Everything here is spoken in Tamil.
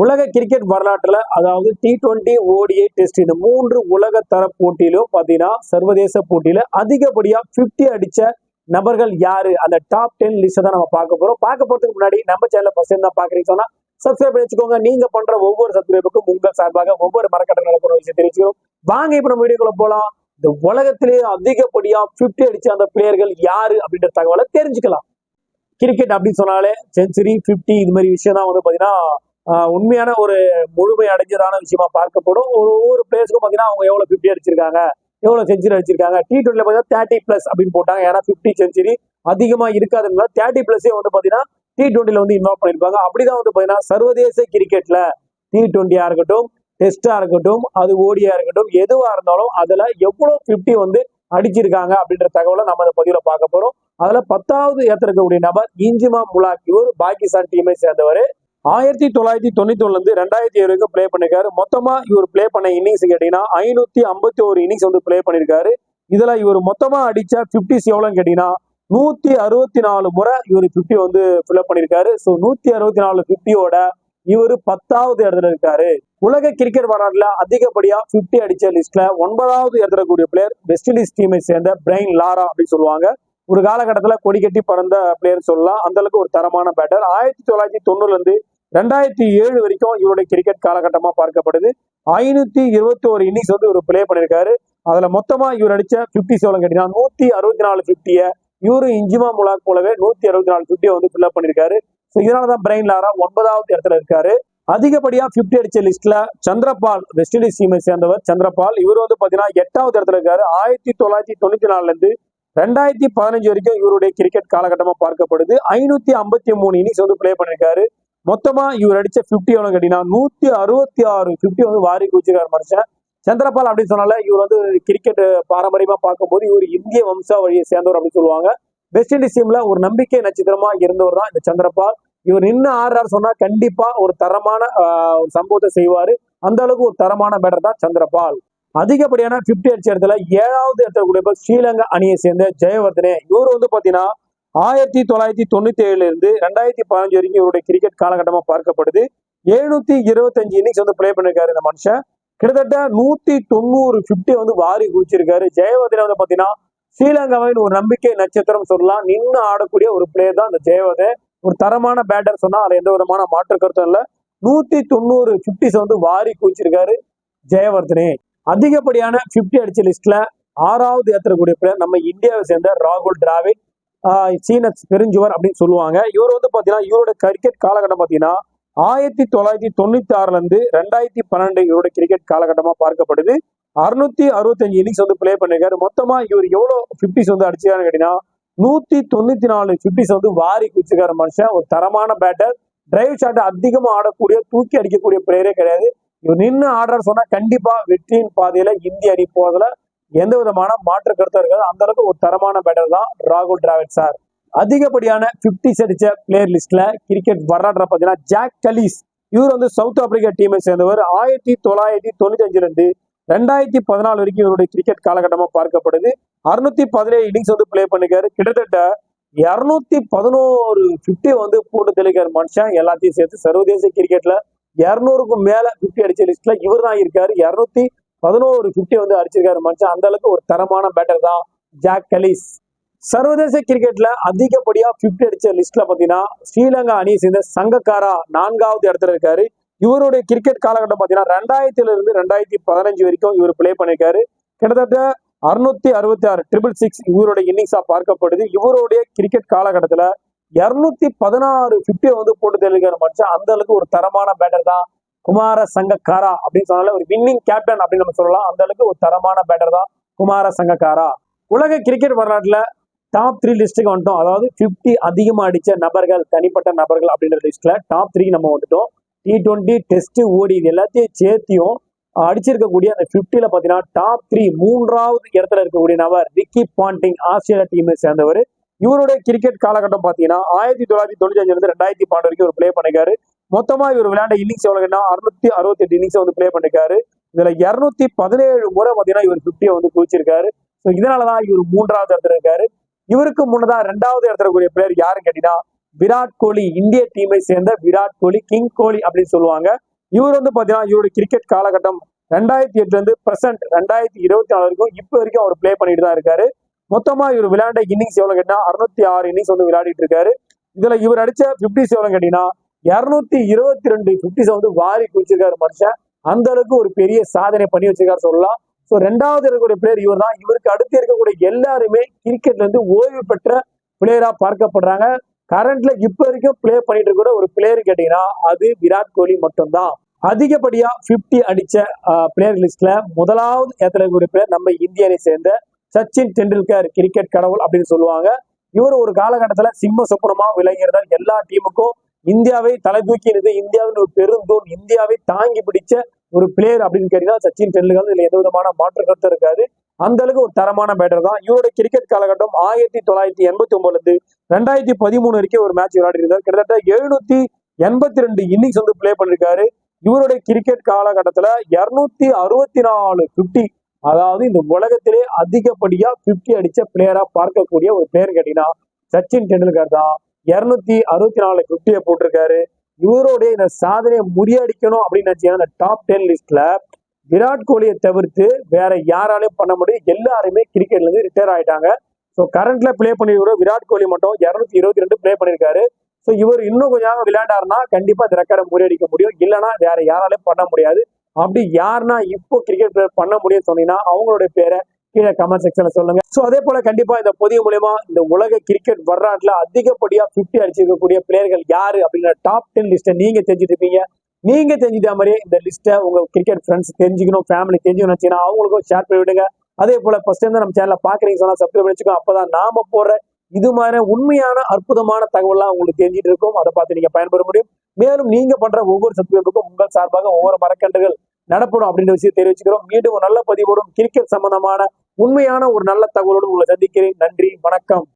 உலக கிரிக்கெட் வரலாற்றில் அதாவது டி டுவெண்ட்டி ஓடிஐ டெஸ்ட் இந்த மூன்று உலக தர போட்டியிலும் பார்த்தீங்கன்னா சர்வதேச போட்டியில அதிகப்படியா 50 அடிச்ச நபர்கள் யாரு? அந்த டாப் டென் லிஸ்ட் தான் நம்ம பார்க்க போறோம். பார்க்க போறதுக்கு முன்னாடி நம்ம சேனல் ஃபர்ஸ்ட் டைம் தான் பாக்குறீங்க சொன்னா சப்ஸ்கிரைப் பண்ணி வச்சுக்கோங்க. நீங்க பண்ற ஒவ்வொரு சப்ஸ்கிரைபுக்கும் உங்கள் சார்பாக ஒவ்வொரு மரக்கட்டை நடக்கிற விஷயம் தெரிவிச்சுக்கிறோம். வாங்க இப்ப நம்ம வீடியோக்குள்ள போலாம். இந்த உலகத்திலேயே அதிகப்படியா 50 அடிச்ச அந்த பிளேயர்கள் யாரு? அப்படின்ற தகவலை தெரிஞ்சுக்கலாம். கிரிக்கெட் அப்படின்னு சொன்னாலே செஞ்சுரி 50 இது மாதிரி விஷயம் தான் வந்து பாத்தீங்கன்னா உண்மையான ஒரு முழுமை அடைஞ்சதான விஷயமா பார்க்கப்படும். ஒரு ஒவ்வொரு பிளேயர்ஸ்க்கும் பார்த்தீங்கன்னா அவங்க எவ்வளவு 50 அடிச்சிருக்காங்க எவ்வளவு செஞ்சுரி அடிச்சிருக்காங்க. டி டுவெண்ட்ல பார்த்தீங்கன்னா தேர்ட்டி பிளஸ் அப்படின்னு போட்டாங்க. ஏன்னா 50 செஞ்சுரி அதிகமா இருக்காதுனால தேர்ட்டி பிளஸே வந்து பாத்தீங்கன்னா டி டுவெண்ட்டில வந்து இன்வால்வ் பண்ணிருப்பாங்க. அப்படிதான் வந்து பாத்தீங்கன்னா சர்வதேச கிரிக்கெட்ல டி டுவெண்ட்டியா இருக்கட்டும் டெஸ்டா இருக்கட்டும் அது ஓடியா இருக்கட்டும் எதுவா இருந்தாலும் அதுல எவ்வளவு 50 வந்து அடிச்சிருக்காங்க அப்படின்ற தகவலை நம்ம அந்த பதிவுல பார்க்க போறோம். அதுல பத்தாவது ஏத்திருக்கக்கூடிய நபர் இஞ்சிமா முலாக். இவர் பாகிஸ்தான் டீமை சேர்ந்தவர். ஆயிரத்தி தொள்ளாயிரத்தி தொண்ணூத்தி ஒண்ணுல இருந்து ரெண்டாயிரத்தி ஏழு வரைக்கும் ப்ளே பண்ணிருக்காரு. மொத்தமா இவர் ப்ளே பண்ண இன்னிங்ஸ் கேட்டீங்கன்னா ஐநூத்தி ஐம்பத்தி ஒரு இன்னிங்ஸ் வந்து ப்ளே பண்ணிருக்காரு. இதுல இவர் மொத்தமா அடிச்ச பிப்டிஸ் எவ்வளவு கேட்டீங்கன்னா நூத்தி அறுபத்தி நாலு முறை இவர் 50 வந்து ஃபில்அப் பண்ணிருக்காரு. ஸோ நூத்தி அறுபத்தி நாலு பிப்டியோட இவர் பத்தாவது இடத்துல இருக்காரு. உலக கிரிக்கெட் வரலாறுல அதிகப்படியா 50 அடிச்ச லிஸ்ட்ல ஒன்பதாவது இடத்துல கூடிய பிளேயர் வெஸ்ட் இண்டீஸ் டீமை சேர்ந்த பிரைன் லாரா அப்படின்னு சொல்லுவாங்க. ஒரு காலகட்டத்துல கொடி கட்டி பறந்த பிளேயர் சொல்லலாம். அந்த அளவுக்கு ஒரு தரமான பேட்டர் ஆயிரத்தி தொள்ளாயிரத்தி தொண்ணூறுல இருந்து ரெண்டாயிரத்தி ஏழு வரைக்கும் இவருடைய கிரிக்கெட் காலகட்டமா பார்க்கப்படுது. ஐநூத்தி இருபத்தி ஒரு இன்னிங்ஸ் வந்து இவர் பிளே பண்ணிருக்காரு. அதுல மொத்தமா இவர் அடிச்ச ஃபிஃப்டி செவன் கேட்டீங்கன்னா நூத்தி அறுபத்தி நாலு பிப்டிய இவரு இஞ்சிமா முலாக் போலவே நூத்தி அறுபத்தி நாலு பிப்டியை வந்து ஃபில்அப் பண்ணிருக்காரு. ஸோ இதனாலதான் பிரைன் லாரா ஒன்பதாவது இடத்துல இருக்காரு. அதிகப்படியா 50 அடிச்ச லிஸ்ட்ல சந்திரபால் வெஸ்ட் இண்டீஸ் டீமை சேர்ந்தவர் சந்திரபால். இவர் வந்து பாத்தீங்கன்னா எட்டாவது இடத்துல இருக்காரு. ஆயிரத்தி தொள்ளாயிரத்தி தொண்ணூத்தி நாலுல இருந்து ரெண்டாயிரத்தி பதினஞ்சு வரைக்கும் இவருடைய கிரிக்கெட் காலகட்டமா பார்க்கப்படுது. ஐநூத்தி ஐம்பத்தி மூணு இன்னிங்ஸ் வந்து ப்ளே பண்ணிருக்காரு. மொத்தமா இவர் அடிச்ச 50 எவ்வளவு கேட்டீங்கன்னா நூத்தி அறுபத்தி ஆறு 50 வந்து வாரி குச்சிருக்காரு மனுஷன். சந்திரபால் அப்படின்னு சொன்னால இவர் வந்து கிரிக்கெட் பாரம்பரியமா பார்க்கும்போது இவர் இந்திய வம்சாவழியை சேர்ந்தவர் அப்படின்னு சொல்லுவாங்க. வெஸ்ட் இண்டீஸ் டீம்ல ஒரு நம்பிக்கை நட்சத்திரமா இருந்தவர் தான் இந்த சந்திரபால். இவர் நின்று ஆடுறாரு சொன்னா கண்டிப்பா ஒரு தரமான ஆஹ், ஒரு சம்பவத்தை செய்வாரு. அந்த அளவுக்கு ஒரு தரமான பேட்டர் தான் சந்திரபால். அதிகப்படியான 50 அடிச்ச இடத்துல ஏழாவது இடத்துல கூடிய ஸ்ரீலங்கா அணியை சேர்ந்த ஜெயவர்தனே. இவர் வந்து பாத்தீங்கன்னா ஆயிரத்தி தொள்ளாயிரத்தி தொண்ணூத்தி ஏழுல இருந்து ரெண்டாயிரத்தி பதினஞ்சு வரைக்கும் இவருடைய கிரிக்கெட் காலகட்டமா பார்க்கப்படுது. எழுநூத்தி இருபத்தஞ்சு இன்னிங்ஸ் வந்து ப்ளே பண்ணிருக்காரு இந்த மனுஷன். கிட்டத்தட்ட நூத்தி தொண்ணூறு 50 வந்து வாரி குதிச்சிருக்காரு ஜெயவர்தனை வந்து பாத்தீங்கன்னா ஸ்ரீலங்காவின் ஒரு நம்பிக்கை நட்சத்திரம் சொல்லலாம். நின்று ஆடக்கூடிய ஒரு பிளேயர் தான் இந்த ஜெயவதே ஒரு தரமான பேட்டர் சொன்னா அதுல எந்த விதமான மாற்று கருத்தும் இல்ல. நூத்தி தொண்ணூறு பிப்டிஸ் வந்து வாரி குதிச்சிருக்காரு ஜெயவர்தனே. அதிகப்படியான 50 அடிச்ச லிஸ்ட்ல ஆறாவது ஏற்றக்கூடிய பிளேயர் நம்ம இந்தியாவை சேர்ந்த ராகுல் டிராவிட். சீன பெருஞ்சுவர் அப்படின்னு சொல்லுவாங்க. இவர் வந்து பார்த்தீங்கன்னா இவரோட கிரிக்கெட் காலகட்டம் பாத்தீங்கன்னா ஆயிரத்தி தொள்ளாயிரத்தி தொண்ணூத்தி ஆறுல இருந்து ரெண்டாயிரத்தி பன்னெண்டு இவரோட கிரிக்கெட் காலகட்டமாக பார்க்கப்படுது. அறுநூத்தி அறுபத்தஞ்சு இன்னிங்ஸ் வந்து ப்ளே பண்ணிருக்காரு. மொத்தமாக இவர் எவ்வளோ ஃபிஃப்டிஸ் வந்து அடிச்சிருக்காருன்னு கேட்டீங்கன்னா நூற்றி தொண்ணூத்தி நாலு ஃபிஃப்டிஸ் வந்து வாரி குச்சிருக்காரு மனுஷன். ஒரு தரமான பேட்டர் டிரைவ் ஷாட் அதிகமாக ஆடக்கூடிய தூக்கி அடிக்கக்கூடிய பிளேயரே கிடையாது. இவர் நின்று ஆடுறாரு சொன்னா கண்டிப்பாக வெற்றியின் பாதையில் இந்திய அணி போகிறதுல எந்த விதமான மாற்று கருத்தும் இருக்காது. அந்த அளவுக்கு ஒரு தரமான பேட்டர் தான் ராகுல் டிராவிட் சார் அதிகப்படியான 50 அடிச்ச பிளேயர் லிஸ்ட்ல கிரிக்கெட் வரலாற்ற பார்த்தீங்கன்னா ஜாக் கலீஸ். இவர் வந்து சவுத் ஆப்பிரிக்கா டீமை சேர்ந்தவர். ஆயிரத்தி தொள்ளாயிரத்தி தொண்ணூத்தி அஞ்சுல இருந்து ரெண்டாயிரத்தி பதினாலு வரைக்கும் இவருடைய கிரிக்கெட் காலகட்டமா பார்க்கப்படுது. அறுநூத்தி பதினேழு இன்னிங்ஸ் வந்து ப்ளே பண்ணிக்காரு கிட்டத்தட்ட இருநூத்தி பதினோரு 50 வந்து போட்டு தெளிக்காரு மனுஷன். எல்லாத்தையும் சேர்த்து சர்வதேச கிரிக்கெட்ல இருநூறுக்கும் மேல 50 அடிச்ச லிஸ்ட்ல இவர் தான் இருக்காரு. இருநூத்தி பதினோரு 50 வந்து அடிச்சிருக்காரு மனுஷன் அந்த அளவுக்கு ஒரு தரமான பேட்டர் தான் ஜாக் கலீஸ். சர்வதேச கிரிக்கெட்ல அதிகப்படியா 50 அடிச்ச லிஸ்ட்ல பாத்தீங்கன்னா ஸ்ரீலங்கா அணியை சேர்ந்த சங்கக்காரா நான்காவது இடத்துல இருக்காரு. இவருடைய கிரிக்கெட் காலகட்டம் பாத்தீங்கன்னா ரெண்டாயிரத்துல இருந்து ரெண்டாயிரத்தி பதினஞ்சு வரைக்கும் இவர் ப்ளே பண்ணிருக்காரு. கிட்டத்தட்ட அறுநூத்தி அறுபத்தி ஆறு ட்ரிபிள் சிக்ஸ் இவருடைய இன்னிங்ஸா பார்க்கப்படுது. இவருடைய கிரிக்கெட் காலகட்டத்துல இருநூத்தி பதினாறு 50 வந்து போட்டு தெளிக்கிற மனுஷன் அந்த அளவுக்கு ஒரு தரமான பேட்டர் தான் குமார சங்கக்காரா அப்படின்னு சொன்னால ஒரு வின்னிங் கேப்டன் அப்படின்னு நம்ம சொல்லலாம். அந்த அளவுக்கு ஒரு தரமான பேட்டர் தான் குமார சங்கக்காரா. உலக கிரிக்கெட் வரலாற்றுல டாப் த்ரீ லிஸ்ட்டுக்கு வந்துட்டோம். அதாவது 50 அதிகமா அடிச்ச நபர்கள் தனிப்பட்ட நபர்கள் அப்படின்ற லிஸ்ட்ல டாப் த்ரீ நம்ம வந்துட்டோம். டி டுவெண்ட்டி டெஸ்ட் ஓடி இது எல்லாத்தையும் சேர்த்தியும் அடிச்சிருக்கக்கூடிய அந்த 50 பார்த்தீங்கன்னா பாத்தீங்கன்னா டாப் த்ரீ மூன்றாவது இடத்துல இருக்கக்கூடிய நபர் ரிக்கி பாண்டிங் ஆஸ்திரேலியா டீமை சேர்ந்தவர். இவருடைய கிரிக்கெட் காலகட்டம் பாத்தீங்கன்னா ஆயிரத்தி தொள்ளாயிரத்தி தொண்ணூத்தி அஞ்சுல இருந்து ரெண்டாயிரத்தி பன்னெண்டு வரைக்கும் ஒரு பிளே பண்ணிருக்காரு. மொத்தமா இவர் விளையாண்ட இன்னிங்ஸ் எவ்வளவுன்னா அறுநூத்தி அறுபத்தி எட்டு இன்னிங்ஸ் வந்து ப்ளே பண்ணிருக்காரு. இதுல இருநூத்தி பதினேழு முறை பாத்தீங்கன்னா இவர் 50 வந்து குவிச்சிருக்காரு. ஸோ இதனாலதான் இவர் மூன்றாவது இடத்துல இருக்காரு. இவருக்கு முன்னதான் ரெண்டாவது இடத்துல கூடிய பிளேயர் யாருன்னு கேட்டீங்கன்னா விராட் கோலி இந்திய டீமை சேர்ந்த விராட் கோலி கிங் கோலி அப்படின்னு சொல்லுவாங்க. இவர் வந்து பாத்தீங்கன்னா இவருடைய கிரிக்கெட் காலகட்டம் ரெண்டாயிரத்தி எட்டுல இருந்து பிரசன்ட் ரெண்டாயிரத்தி இருபத்தி நாலு வரைக்கும் இப்போ வரைக்கும் அவர் பிளே பண்ணிட்டு தான் இருக்காரு. மொத்தமா இவர் விளையாண்ட இன்னிங்ஸ் எவ்வளவு கேட்டா அறுநூத்தி ஆறு இன்னிங்ஸ் வந்து விளையாடிட்டு இருக்காரு. இதுல இவர் அடிச்ச பிப்டிஸ் எவ்வளவு கேட்டீங்கன்னா இருநூத்தி இருபத்தி ரெண்டு பிப்டிஸ் வந்து வாரி குடிச்சிருக்காரு மனுஷன். அந்த அளவுக்கு ஒரு பெரிய சாதனை பண்ணி வச்சிருக்காரு சொல்லலாம். ஸோ ரெண்டாவது இருக்கக்கூடிய பிளேயர் இவர் தான் இவருக்கு அடுத்து இருக்கக்கூடிய எல்லாருமே கிரிக்கெட்ல இருந்து ஓய்வு பெற்ற பிளேயரா பார்க்கப்படுறாங்க. கரண்ட்ல இப்ப வரைக்கும் ப்ளே பண்ணிட்டு இருக்கிற ஒரு பிளேயர் கேட்டீங்கன்னா அது விராட் கோலி மட்டும்தான். அதிகப்படியா 50 அடிச்ச பிளேயர் லிஸ்ட்ல முதலாவது இடத்துல இருக்கக்கூடிய பிளேயர் நம்ம இந்திய அணி சேர்ந்த சச்சின் டெண்டுல்கர் கிரிக்கெட் கடவுள் அப்படின்னு சொல்லுவாங்க. இவர் ஒரு காலகட்டத்துல சிம்ம சொப்பனமா விளங்கியிருந்தார் எல்லா டீமுக்கும் இந்தியாவை தலை தூக்கி இந்தியாவின் ஒரு பெருந்தோன் இந்தியாவை தாங்கி பிடிச்ச ஒரு பிளேயர் அப்படின்னு கேட்டீங்கன்னா சச்சின் டெண்டுல்கர். இதுல எந்த விதமான மாற்று கருத்து இருக்காது. அந்த அளவுக்கு ஒரு தரமான பேட்டர் தான். இவருடைய கிரிக்கெட் காலகட்டம் ஆயிரத்தி தொள்ளாயிரத்தி எண்பத்தி ஒன்பதுல இருந்து ரெண்டாயிரத்தி பதிமூணு வரைக்கும் ஒரு மேட்ச் விளையாடி இருந்தார். கிட்டத்தட்ட எழுநூத்தி எண்பத்தி ரெண்டு இன்னிங்ஸ் வந்து பிளே பண்ணிருக்காரு. இவருடைய கிரிக்கெட் காலகட்டத்துல இருநூத்தி அறுபத்தி நாலு பிப்டி அதாவது இந்த உலகத்திலே அதிகப்படியா பிப்டி அடிச்ச பிளேயரா பார்க்கக்கூடிய ஒரு பிளேயர் கேட்டீங்கன்னா சச்சின் டெண்டுல்கர் தான். இருநூத்தி அறுபத்தி நாலு பிப்டியை போட்டிருக்காரு. இவருடைய இந்த சாதனையை முறியடிக்கணும் அப்படின்னு நினைச்சீங்கன்னா அந்த டாப் டென் லிஸ்ட்ல விராட் கோலியை தவிர்த்து வேற யாராலையும் பண்ண முடியும். எல்லாருமே கிரிக்கெட்ல இருந்து ரிட்டையர் ஆயிட்டாங்க. ஸோ கரண்ட்ல ப்ளே பண்ணிருக்கிற விராட் கோலி மட்டும் இருநூத்தி இருபத்தி ரெண்டு ப்ளே பண்ணியிருக்காரு ஸோ இவர் இன்னும் கொஞ்சம் விளையாண்டாருன்னா கண்டிப்பா இந்த ரெக்கார்டை முறியடிக்க முடியும். இல்லைன்னா வேற யாராலையும் பண்ண முடியாது. அப்படி யாருன்னா இப்போ கிரிக்கெட் பிளேயர் பண்ண முடியும்னு சொன்னீங்கன்னா அவங்களுடைய பேரை கீழே கமெண்ட் செக்ஷன்ல சொல்லுங்க. ஸோ அதே போல கண்டிப்பா இந்த பொதிய மூலயமா இந்த உலக கிரிக்கெட் வரலாற்றுல அதிகப்படியா 50 அடிச்சிருக்கக்கூடிய பிளேயர்கள் யாரு அப்படின்ற டாப் டென் லிஸ்ட்டை நீங்க தெரிஞ்சுட்டு இருப்பீங்க. நீங்க தெரிஞ்சுட்ட மாதிரியே இந்த லிஸ்ட்டை உங்க கிரிக்கெட் ஃப்ரெண்ட்ஸ் தெரிஞ்சுக்கணும் ஃபேமிலி தெரிஞ்சுக்கணும் நினைச்சீங்கன்னா அவங்களுக்கும் ஷேர் பண்ணி விடுங்க. அதே போல ஃபர்ஸ்ட் டைம் தான் நம்ம சேனலை பாக்குறீங்க சொன்னா சப்ஸ்கிரைப் பண்ணிச்சுக்கோ அப்பதான் நாம போற இது மாதிரி உண்மையான அற்புதமான தகவல்லாம் உங்களுக்கு தெரிஞ்சிட்டு இருக்கும். அதை பார்த்து நீங்க பயன்பெற முடியும். மேலும் நீங்க பண்ற ஒவ்வொரு சப்ஸ்கிரைபருக்கும் உங்கள் சார்பாக ஒவ்வொரு மரக்கன்றுகள் நடப்படும் அப்படின்ற விஷயம் தெரிவிச்சுக்கிறோம். மீண்டும் ஒரு நல்ல பதிவோடும் கிரிக்கெட் சம்பந்தமான உண்மையான ஒரு நல்ல தகவலோடு உங்களை சந்திக்கிறேன். நன்றி வணக்கம்.